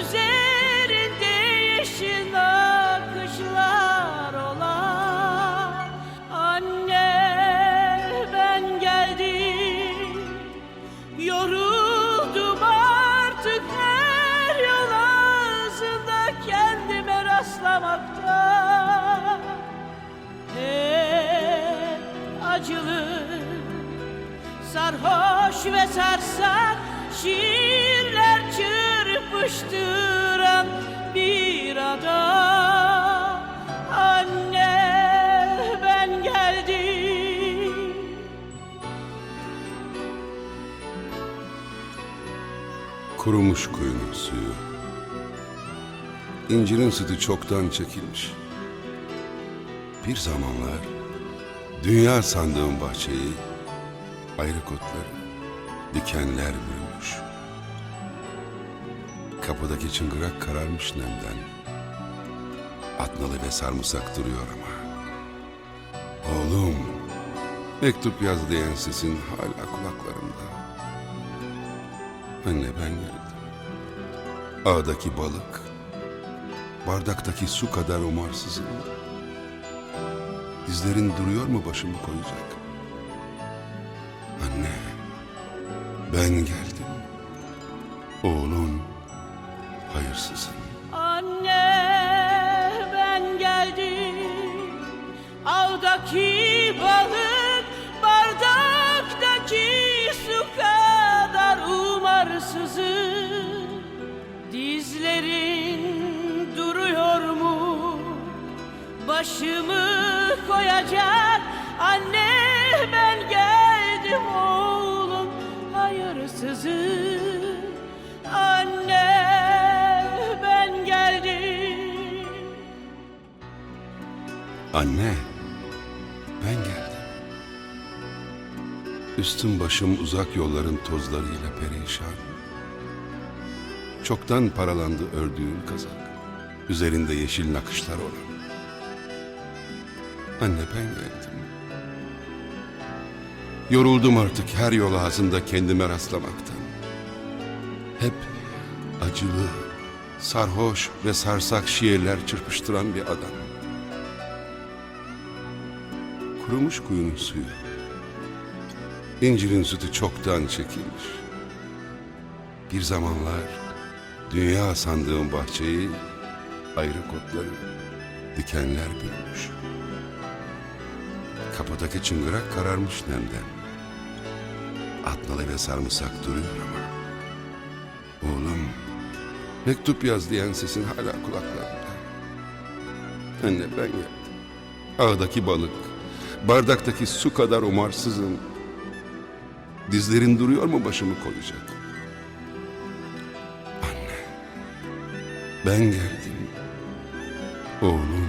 Üzerinde yeşil nakışlar olan Anne ben geldim. Yoruldum artık her yol ağzında Kendime rastlamakta. Hep acılı Sarhoş ve sarsak şiirler çığ çırpıştıran bir adam Anne ben geldim Kurumuş kuyunun suyu. İncirin sütü çoktan çekilmiş. Bir zamanlar dünya sandığım bahçeyi ayrı kotları, dikenler bürümüş. Kapıdaki çıngırak kararmış nemden. Atnalı ve sarımsak duruyor ama. Oğlum, mektup yaz diyen sesin hala kulaklarımda. Anne ben geldim. Ağdaki balık, bardaktaki su kadar umarsızım. Dizlerin duruyor mu başımı koyacak? Anne, ben geldim. Oğlun, hayırsızım. Anne ben geldim. Avdaki balık bardaktaki su kadar umarsızım. Dizlerin duruyor mu? Başımı koyacak. Anne ben geldim oğlum hayırsızım. Anne Anne, ben geldim. Üstüm başım uzak yolların tozlarıyla perişan. Çoktan paralandı ördüğün kazak. Üzerinde yeşil nakışlar olan. Anne ben geldim. Yoruldum artık her yol ağzında kendime rastlamaktan. Hep acılı, sarhoş ve sarsak şiirler çırpıştıran bir adam. Kurumuş kuyunun suyu. İncirin sütü çoktan çekilmiş. Bir zamanlar dünya sandığım bahçeyi ayrı kotları, dikenler bürümüş. Kapıdaki çıngırak kararmış nemden. Atnalı ve sarımsak duruyor ama. Oğlum, mektup yaz diyen sesin hala kulaklarımda. Anne ben geldim. Ağdaki balık, bardaktaki su kadar umarsızım. Dizlerin duruyor mu başımı koyacak? Anne, ben geldim. Oğlum,